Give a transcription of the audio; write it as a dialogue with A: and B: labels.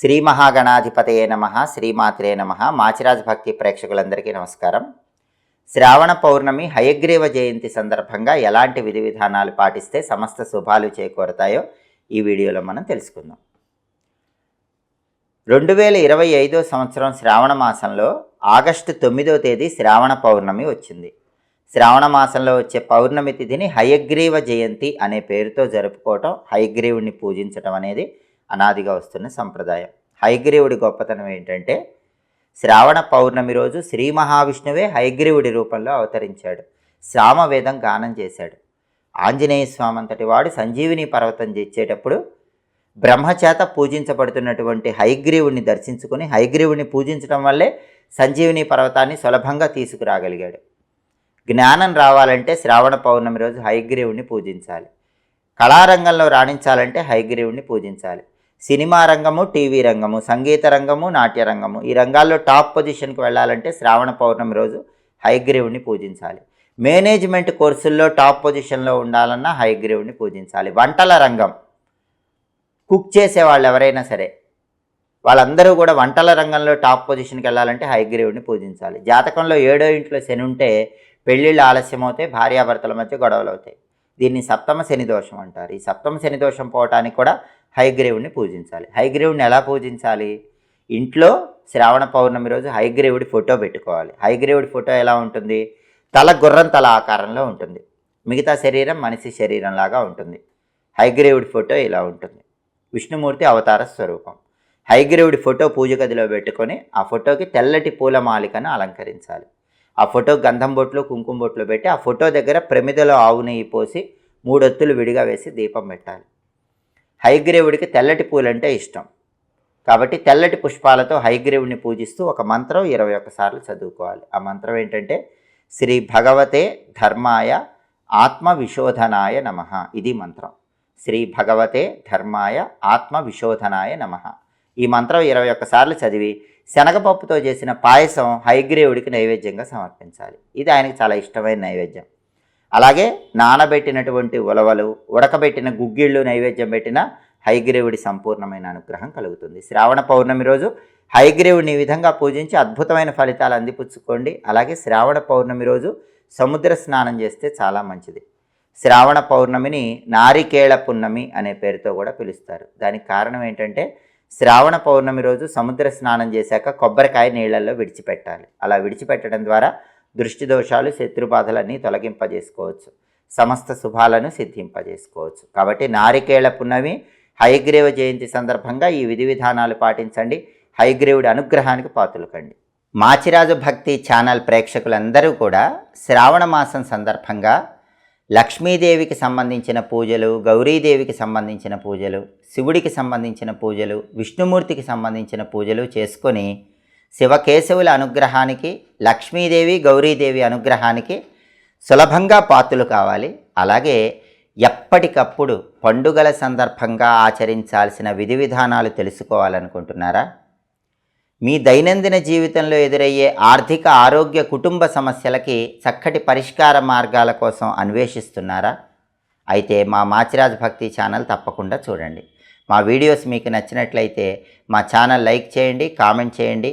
A: శ్రీ మహాగణాధిపతయే నమ శ్రీమాత్రే నమ. మాచిరాజ్ భక్తి ప్రేక్షకులందరికీ నమస్కారం. శ్రావణ పౌర్ణమి హయగ్రీవ జయంతి సందర్భంగా ఎలాంటి విధి విధానాలు పాటిస్తే సమస్త శుభాలు చేకూరతాయో ఈ వీడియోలో మనం తెలుసుకుందాం. రెండు వేల ఇరవై ఐదో సంవత్సరం శ్రావణ మాసంలో ఆగస్టు తొమ్మిదో తేదీ శ్రావణ పౌర్ణమి వచ్చింది. శ్రావణ మాసంలో వచ్చే పౌర్ణమి తిథిని హయగ్రీవ జయంతి అనే పేరుతో జరుపుకోవటం హయగ్రీవుని పూజించటం అనేది అనాదిగా వస్తున్న సంప్రదాయం. హైగ్రీవుడి గొప్పతనం ఏంటంటే శ్రావణ పౌర్ణమి రోజు శ్రీ మహావిష్ణువే హైగ్రీవుడి రూపంలో అవతరించాడు. సామవేదం గానం చేశాడు. ఆంజనేయ స్వామి అంతటి వాడు సంజీవిని పర్వతం తెచ్చేటప్పుడు బ్రహ్మచేత పూజించబడుతున్నటువంటి హైగ్రీవుడిని దర్శించుకుని హైగ్రీవుడిని పూజించడం వల్లే సంజీవిని పర్వతాన్ని సులభంగా తీసుకురాగలిగాడు. జ్ఞానం రావాలంటే శ్రావణ పౌర్ణమి రోజు హైగ్రీవుడిని పూజించాలి. కళారంగంలో రాణించాలంటే హైగ్రీవుడిని పూజించాలి. సినిమా రంగము టీవీ రంగము సంగీత రంగము నాట్య రంగము. ఈ రంగాల్లో టాప్ పొజిషన్కి వెళ్ళాలంటే శ్రావణ పౌర్ణమి రోజు హైగ్రీవుడిని పూజించాలి. మేనేజ్మెంట్ కోర్సుల్లో టాప్ పొజిషన్లో ఉండాలన్నా హైగ్రీవుడిని పూజించాలి. వంటల రంగం. కుక్ చేసే వాళ్ళు ఎవరైనా సరే వాళ్ళందరూ కూడా వంటల రంగంలో టాప్ పొజిషన్కి వెళ్ళాలంటే హైగ్రీవుడిని పూజించాలి. జాతకంలో ఏడో ఇంట్లో శని ఉంటే పెళ్ళిళ్ళు ఆలస్యం అవుతాయి భార్యాభర్తల మధ్య గొడవలు అవుతాయి దీన్ని సప్తమ శని దోషం అంటారు. ఈ సప్తమ శని దోషం పోవటానికి కూడా హైగ్రేవుడిని పూజించాలి. హైగ్రేవుడిని ఎలా పూజించాలి? ఇంట్లో శ్రావణ పౌర్ణమి రోజు హైగ్రేవుడి ఫోటో పెట్టుకోవాలి. హైగ్రేవుడి ఫోటో ఎలా ఉంటుంది? తల గుర్రం తల ఆకారంలో ఉంటుంది. మిగతా శరీరం మనిషి శరీరంలాగా ఉంటుంది. హైగ్రేవుడి ఫోటో ఇలా ఉంటుంది. విష్ణుమూర్తి అవతార స్వరూపం. హైగ్రేవుడి ఫోటో పూజ గదిలో పెట్టుకొని ఆ ఫోటోకి తెల్లటి పూల మాలికను అలంకరించాలి. ఆ ఫోటో గంధం బొట్లు కుంకుమ బొట్లు పెట్టి ఆ ఫోటో దగ్గర ప్రమిదలో ఆవు నెయ్యి పోసి మూడొత్తులు విడిగా వేసి దీపం పెట్టాలి. హైగ్రీవుడికి తెల్లటి పూలంటే ఇష్టం. కాబట్టి తెల్లటి పుష్పాలతో హైగ్రీవుడిని పూజిస్తూ ఒక మంత్రం ఇరవై ఒక్కసార్లు చదువుకోవాలి. ఆ మంత్రం ఏంటంటే శ్రీ భగవతే ధర్మాయ ఆత్మ విశోధనాయ నమ. ఇది మంత్రం. శ్రీ భగవతే ధర్మాయ ఆత్మ విశోధనాయ నమ. ఈ మంత్రం ఇరవై ఒక్కసార్లు చదివి శనగపప్పుతో చేసిన పాయసం హైగ్రీవుడికి నైవేద్యంగా సమర్పించాలి. ఇది ఆయనకి చాలా ఇష్టమైన నైవేద్యం. అలాగే నానబెట్టినటువంటి ఉలవలు ఉడకబెట్టిన గుగ్గిళ్ళు నైవేద్యం పెట్టిన హైగ్రీవుడి సంపూర్ణమైన అనుగ్రహం కలుగుతుంది. శ్రావణ పౌర్ణమి రోజు హైగ్రీవుడిని ఈ విధంగా పూజించి అద్భుతమైన ఫలితాలు అందిపుచ్చుకోండి. అలాగే శ్రావణ పౌర్ణమి రోజు సముద్ర స్నానం చేస్తే చాలా మంచిది. శ్రావణ పౌర్ణమిని నారికేళ పున్నమి అనే పేరుతో కూడా పిలుస్తారు. దానికి కారణం ఏంటంటే శ్రావణ పౌర్ణమి రోజు సముద్ర స్నానం చేశాక కొబ్బరికాయ నీళ్ళలో విడిచిపెట్టాలి. అలా విడిచిపెట్టడం ద్వారా దృష్టి దోషాలు శత్రుబాధలన్నీ తొలగింపజేసుకోవచ్చు. సమస్త శుభాలను సిద్ధింపజేసుకోవచ్చు. కాబట్టి నారికేళ పున్నమి హయగ్రీవ జయంతి సందర్భంగా ఈ విధి విధానాలు పాటించండి. హయగ్రీవుడి అనుగ్రహానికి పాతులు కండి మాచిరాజు భక్తి ఛానల్ ప్రేక్షకులందరూ కూడా శ్రావణ మాసం సందర్భంగా లక్ష్మీదేవికి సంబంధించిన పూజలు గౌరీదేవికి సంబంధించిన పూజలు శివుడికి సంబంధించిన పూజలు విష్ణుమూర్తికి సంబంధించిన పూజలు చేసుకొని శివకేశవుల అనుగ్రహానికి లక్ష్మీదేవి గౌరీదేవి అనుగ్రహానికి సులభంగా పాత్రలు కావాలి. అలాగే ఎప్పటికప్పుడు పండుగల సందర్భంగా ఆచరించాల్సిన విధి విధానాలు తెలుసుకోవాలనుకుంటున్నారా? మీ దైనందిన జీవితంలో ఎదురయ్యే ఆర్థిక ఆరోగ్య కుటుంబ సమస్యలకి చక్కటి పరిష్కార మార్గాల కోసం అన్వేషిస్తున్నారా? అయితే మా మాచిరాజ్ భక్తి ఛానల్ తప్పకుండా చూడండి. మా వీడియోస్ మీకు నచ్చినట్లయితే మా ఛానల్ లైక్ చేయండి కామెంట్ చేయండి.